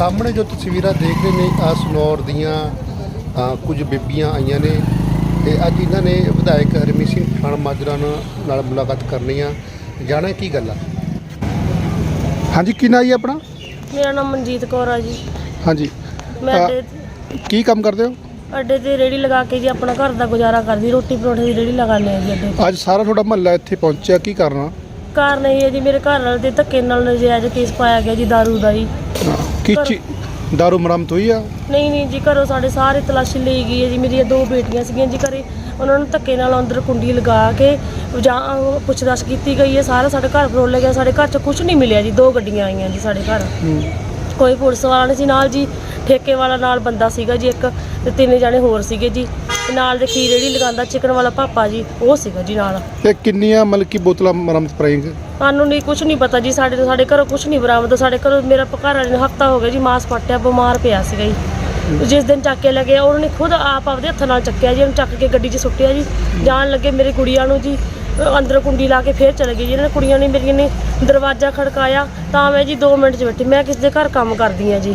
ਸਾਹਮਣੇ ਜੋ ਤਸਵੀਰਾਂ ਦੇਖ ਰਹੇ ਨੇ ਆ ਸਨੌਰ ਦੀਆਂ ਕੁਝ ਬੀਬੀਆਂ ਆਈਆਂ ਨੇ ਤੇ ਅੱਜ ਇਹਨਾਂ ਨੇ ਵਿਧਾਇਕ ਹਰਮੀਤ ਸਿੰਘ ਖਾਨ ਮਾਜਰਾ ਨਾਲ ਮੁਲਾਕਾਤ ਕਰਨੀ ਆ। ਜਾਣਾ ਕੀ ਗੱਲ ਆ? ਹਾਂਜੀ ਕੀ ਨਾਂ ਜੀ ਆਪਣਾ? ਮੇਰਾ ਨਾਮ ਮਨਜੀਤ ਕੌਰ ਆ ਜੀ। ਹਾਂਜੀ। ਮੈਂ ਅੱਡੇ ਕੀ ਕੰਮ ਕਰਦੇ ਹੋ? ਅੱਡੇ ਤੇ ਰੇੜੀ ਲਗਾ ਕੇ ਜੀ ਆਪਣਾ ਘਰ ਦਾ ਗੁਜ਼ਾਰਾ ਕਰਦੀ ਰੋਟੀ ਪਰੌਂਠੇ ਦੀ ਰੇੜੀ ਲਗਾਉਂਦੇ ਆ ਜੀ ਅੱਡੇ ਅੱਜ ਸਾਰਾ ਤੁਹਾਡਾ ਮਹੱਲਾ ਇੱਥੇ ਪਹੁੰਚਿਆ ਕੀ ਕਰਨਾ ਕਾਰਨ ਇਹ ਹੈ ਜੀ ਮੇਰੇ ਘਰ ਵਾਲੇ ਦੇ ਧੱਕੇ ਨਾਲ ਨਜਾਇਜ਼ ਕੇਸ ਪਾਇਆ ਗਿਆ ਜੀ दारू ਦਾ ਜੀ। ਕੀ ਘਰ- ਚੀ ਦਾਰੂ ਮਰਮਤ ਹੋਈ ਆ? ਨਹੀਂ ਨਹੀਂ ਜੀ ਘਰੋਂ ਸਾਡੇ ਸਾਰੇ ਤਲਾਸ਼ੀ ਲਈ ਗਈ ਹੈ ਜੀ। ਮੇਰੀਆਂ ਦੋ ਬੇਟੀਆਂ ਸੀਗੀਆਂ ਜੀ ਘਰੇ। ਉਹਨਾਂ ਨੂੰ ਧੱਕੇ ਨਾਲ ਅੰਦਰ ਕੁੰਡੀ ਲਗਾ ਕੇ ਜਾਂ ਪੁੱਛਦਾਛ ਕੀਤੀ ਗਈ ਹੈ। ਸਾਰਾ ਸਾਡੇ ਘਰ ਫਰੋਲ ਗਿਆ। ਸਾਡੇ ਘਰ 'ਚ ਕੁਝ ਨਹੀਂ ਮਿਲਿਆ ਜੀ। ਦੋ ਗੱਡੀਆਂ ਆਈਆਂ ਜੀ ਸਾਡੇ ਘਰ। ਕੋਈ ਪੁਲਿਸ ਵਾਲਾ ਨਹੀਂ ਸੀ ਨਾਲ ਜੀ ਠੇਕੇ ਵਾਲਾ ਨਾਲ ਬੰਦਾ ਸੀਗਾ ਜੀ ਇੱਕ ਤੇ ਤਿੰਨ ਜਣੇ ਹੋਰ ਸੀਗੇ ਜੀ। ਤੇ ਨਾਲ ਦੇ ਖੀਰ ਜਿਹੜੀ ਲਗਾਉਂਦਾ ਚਿਕਨ ਵਾਲਾ ਪਾਪਾ ਜੀ ਉਹ ਸੀਗਾ ਜੀ ਨਾਲ। ਤੇ ਕਿੰਨੀਆਂ ਮਤਲਬ ਕਿ ਬੋਤਲਾਂ ਮਰਮਤ ਕਰਾਈਆਂ ਸਾਨੂੰ ਨਹੀਂ ਕੁਝ ਨਹੀਂ ਪਤਾ ਜੀ ਸਾਡੇ ਸਾਡੇ ਘਰੋਂ ਕੁਝ ਨਹੀਂ ਬਰਾਮਦ ਸਾਡੇ ਘਰੋਂ ਮੇਰਾ ਘਰ ਵਾਲੇ ਨੂੰ ਹਫਤਾ ਹੋ ਗਿਆ ਜੀ ਮਾਸ ਪੱਟਿਆ ਬਿਮਾਰ ਪਿਆ ਸੀਗਾ ਜੀ। ਜਿਸ ਦਿਨ ਚੱਕ ਕੇ ਲੱਗੇ ਉਹਨਾਂ ਨੇ ਖੁਦ ਆਪ ਆਪਦੇ ਹੱਥਾਂ ਨਾਲ ਚੱਕਿਆ ਜੀ ਉਹਨੂੰ ਚੱਕ ਕੇ ਗੱਡੀ 'ਚ ਸੁੱਟਿਆ ਜੀ। ਜਾਣ ਲੱਗੇ ਮੇਰੀ ਕੁੜੀਆਂ ਨੂੰ ਜੀ ਅੰਦਰ ਕੁੰਡੀ ਲਾ ਕੇ ਫੇਰ ਚਲੇ ਗਏ ਜੀ। ਇਹਨਾਂ ਨੇ ਕੁੜੀਆਂ ਨੇ ਮੇਰੀਆਂ ਨੇ ਦਰਵਾਜ਼ਾ ਖੜਕਾਇਆ ਤਾਂ ਮੈਂ ਜੀ 2 ਮਿੰਟ 'ਚ ਬੈਠੀ। ਮੈਂ ਕਿਸੇ ਦੇ ਘਰ ਕੰਮ ਕਰਦੀ ਆ ਜੀ।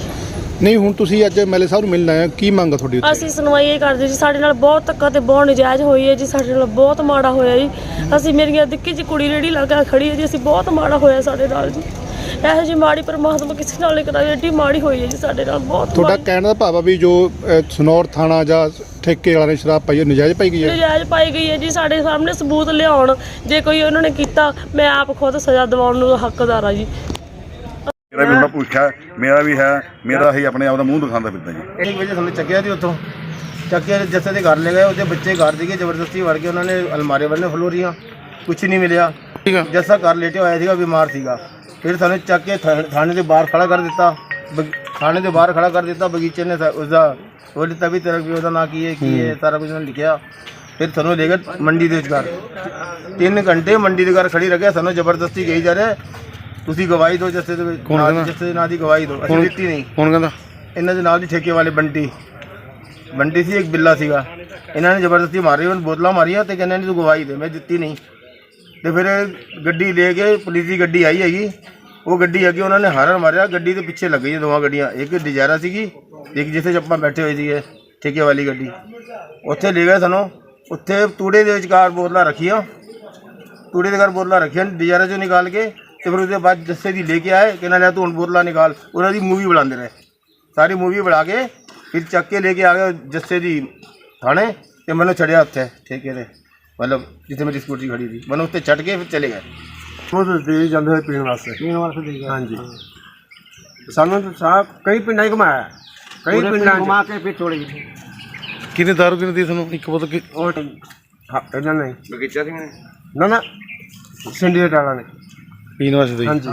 ਨਹੀਂ ਹੁਣ ਤੁਸੀਂ ਅੱਜ ਐਮਐਲਏ ਸਾਹਿਬ ਨੂੰ ਮਿਲਣ ਆਏ ਹੋ। ਕੀ ਮੰਗ ਆ ਤੁਹਾਡੀ ਅਸੀਂ ਸੁਣਵਾਈ ਇਹ ਕਰਦੇ ਜੀ। ਸਾਡੇ ਨਾਲ ਬਹੁਤ ਧੱਕਾ ਤੇ ਬਹੁਤ ਨਜਾਇਜ਼ ਹੋਈ ਹੈ ਜੀ। ਸਾਡੇ ਨਾਲ ਬਹੁਤ ਮਾੜਾ ਹੋਇਆ ਜੀ। ਅਸੀਂ ਮੇਰੀਆਂ ਦਿੱਕੀ ਜੀ ਕੁੜੀ ਰੇੜੀ ਲਾ ਕੇ ਖੜੀ ਹੈ ਜੀ। ਅਸੀਂ ਬਹੁਤ ਮਾੜਾ ਹੋਇਆ ਸਾਡੇ ਨਾਲ ਜੀ। ਇਹੋ ਜੀ ਮਾੜੀ ਪਰਮਾਤਮਾ ਕਿਸੇ ਨਾਲ ਨਹੀਂ ਕਰਾਈ ਏਡੀ ਮਾੜੀ ਹੋਈ ਹੈ ਜੀ ਸਾਡੇ ਨਾਲ ਬਹੁਤ ਤੁਹਾਡਾ ਮਾੜੀ। ਕਹਿਣ ਦਾ ਭਾਵ ਆ ਵੀ ਜੋ ਅ, ਸਨੌਰ ਥਾਣਾ ਜਾਂ ਠੇਕੇ ਵਾਲਿਆਂ ਨੇ ਸ਼ਰਾਬ ਪਾਈ ਹੈ ਨਜਾਇਜ਼ ਪਾਈ ਗਈ ਹੈ? ਨਜਾਇਜ਼ ਪਾਈ ਗਈ ਹੈ ਜੀ ਸਾਡੇ ਸਾਹਮਣੇ ਸਬੂਤ ਲਿਆਉਣ ਜੇ ਕੋਈ ਉਹਨਾਂ ਨੇ ਕੀਤਾ ਮੈਂ ਆਪ ਖੁਦ ਸਜ਼ਾ ਦਿਵਾਉਣ ਨੂੰ ਹੱਕਦਾਰ ਆ ਜੀ। ਮੇਰਾ ਵੀ ਥੋੜਾ ਪੁੱਛਾ ਮੇਰਾ ਵੀ ਹੈ ਮੇਰਾ ਹੀ ਆਪਣੇ ਆਪ ਦਾ ਮੂੰਹ ਦਿਖਾਉਂਦਾ ਫਿਰਦਾ ਜੀ। ਇੱਕ ਵਜੇ ਸਾਨੂੰ ਚੱਕਿਆ ਸੀ ਉੱਥੋਂ। ਚੱਕਿਆ ਤੇ ਜੱਸੇ ਦੇ ਘਰ ਲੈ ਗਏ ਉਹਦੇ ਬੱਚੇ ਘਰ ਸੀਗੇ ਜ਼ਬਰਦਸਤੀ ਵੜ ਕੇ ਉਹਨਾਂ ਨੇ ਅਲਮਾਰੇ ਵੱਲ ਫਲੋਰੀਆਂ ਕੁਝ ਨਹੀਂ ਮਿਲਿਆ। ਠੀਕ ਆ। ਜੱਸਾ ਘਰ ਲੇਟਿਆ ਹੋਇਆ ਸੀਗਾ ਬਿਮਾਰ ਸੀਗਾ। ਫਿਰ ਸਾਨੂੰ ਚੱਕ ਕੇ ਥਾ- ਥਾਣੇ ਦੇ ਬਾਹਰ ਖੜਾ ਕਰ ਦਿੱਤਾ। ਬਗ- ਥਾਣੇ ਦੇ ਬਾਹਰ ਖੜਾ ਕਰ ਦਿੱਤਾ ਬਗੀਚੇ ਨੇ ਸਾ- ਉਸਦਾ ਉਹ ਲਿੱਤਾ ਵੀ ਤੇਰਾ ਵੀ ਉਹਦਾ ਨਾਂ ਕੀ ਹੈ ਕੀ ਹੈ ਸਾਰਾ ਕੁਝ ਉਹਨੇ ਲਿਖਿਆ। ਫਿਰ ਸਾਨੂੰ ਲੈ ਗਏ ਮੰਡੀ ਦੇ ਵਿਚਕਾਰ ਤਿੰਨ ਘੰਟੇ ਮੰਡੀ ਦੇ ਘਰ ਖੜੀ ਰੱਖਿਆ ਸਾਨੂੰ ਜ਼ਬਰਦਸਤੀ ਗਈ ਜਾ ਰਿਹਾ ਤੁਸੀਂ ਗਵਾਹੀ ਦਿਓ ਜੱਸੇ ਦੇ ਕੌਣ ਕਹਿੰਦਾ? ਜੱਸੇ ਦੇ ਨਾਂ ਦੀ ਗਵਾਹੀ ਦਿਓ ਅਸੀਂ ਕੌਣ? ਦਿੱਤੀ ਨਹੀਂ। ਕੌਣ ਕਹਿੰਦਾ? ਇਹਨਾਂ ਦੇ ਨਾਲ ਦੀ ਠੇਕੇ ਵਾਲੇ ਬੰਟੀ। ਬੰਟੀ ਸੀ ਇੱਕ ਬਿੱਲਾ ਸੀਗਾ। ਇਹਨਾਂ ਨੇ ਜ਼ਬਰਦਸਤੀ ਮਾਰੀ ਉਹਨੂੰ ਬੋਤਲਾਂ ਮਾਰੀਆਂ ਤੇ ਕਹਿੰਦੇ ਨੇ ਤੂੰ ਗਵਾਹੀ ਦੇ ਮੈਂ ਦਿੱਤੀ ਨਹੀਂ। ਤੇ ਫਿਰ ਗੱਡੀ ਲੈ ਕੇ ਪੁਲਿਸ ਦੀ ਗੱਡੀ ਆਈ ਹੈਗੀ। ਉਹ ਗੱਡੀ ਅੱਗੇ ਉਹਨਾਂ ਨੇ ਹਾਰਨ ਮਾਰਿਆ। ਗੱਡੀ ਦੇ ਪਿੱਛੇ ਲੱਗ ਗਈ ਦੋਵਾਂ ਗੱਡੀਆਂ। ਇੱਕ ਡਿਜ਼ਾਇਰਾ ਸੀਗੀ, ਇੱਕ ਜਿੱਥੇ 'ਚ ਆਪਾਂ ਬੈਠੇ ਹੋਏ ਸੀਗੇ, ਠੇਕੇ ਵਾਲੀ ਗੱਡੀ। ਉੱਥੇ ਲੈ ਗਏ ਸਾਨੂੰ। ਉੱਥੇ ਤੂੜੇ ਦੇ ਵਿਚਕਾਰ ਬੋਤਲਾਂ ਰੱਖੀਆਂ। ਤੂੜੇ ਦੇ ਘਰ ਬੋਤਲਾਂ ਰੱਖੀਆਂ ਡਿਜ਼ਾਇਰਾ ਚੋਂ ਨਿਕਾਲ ਕੇ ਤੇ ਫਿਰ ਉਹਦੇ ਬਾਅਦ ਜੱਸੇ ਦੀ ਲੈ ਕੇ ਆਏ ਕਿ ਨਾ ਲੈ ਤੂੰ ਹੁਣ ਬੋਤਲਾਂ ਨਿਕਾਲ। ਉਹਨਾਂ ਦੀ ਮੂਵੀ ਬਣਾਉਂਦੇ ਰਹੇ। ਸਾਰੀ ਮੂਵੀ ਬਣਾ ਕੇ ਫਿਰ ਚੱਕ ਕੇ ਲੈ ਕੇ ਆ ਗਏ ਜੱਸੇ ਦੀ ਥਾਣੇ ਤੇ ਮੈਨੂੰ ਛੜਿਆ ਉੱਥੇ, ਠੇਕੇ ਤੇ। ਮਤਲਬ ਜਿੱਥੇ ਮੇਰੀ ਸਕੂਟਰੀ ਖੜੀ ਸੀ। ਮੈਨੂੰ ਉੱਤੇ ਛੱਡ ਕੇ ਫਿਰ ਚਲੇ ਗਏ। ਉਹ ਦੇ ਜਾਂਦੇ ਹੋਏ ਪੀਣ ਵਾਸਤੇ। ਪੀਣ ਵਾਸਤੇ ਦੇ ਗਏ ਹਾਂਜੀ। ਸਾਨੂੰ ਤਾਂ ਸਾਹਿਬ ਕਈ ਪਿੰਡਾਂ 'ਚ ਘੁਮਾਇਆ। ਕਈ ਪਿੰਡਾਂ 'ਚ। ਘੁਮਾ ਕੇ ਫਿਰ ਛੋੜ ਗਏ ਕਿੰਨੇ ਦਾਰੂ ਕਿੰਨੇ ਦੀ ਤੁਹਾਨੂੰ? ਇੱਕ ਬੋਤਲ ਕਿ? ਉਹ ਹਾਂ, ਇਹਨਾਂ ਨੇ ਬਗੀਚਾ ਸੀ ਨਾ ਨਾ। ਸਿੰਡੀਕੇਟ ਵਾਲਾ ਨੇ। ਪੀਣ ਵਾਸਤੇ ਦੀ। ਹਾਂਜੀ।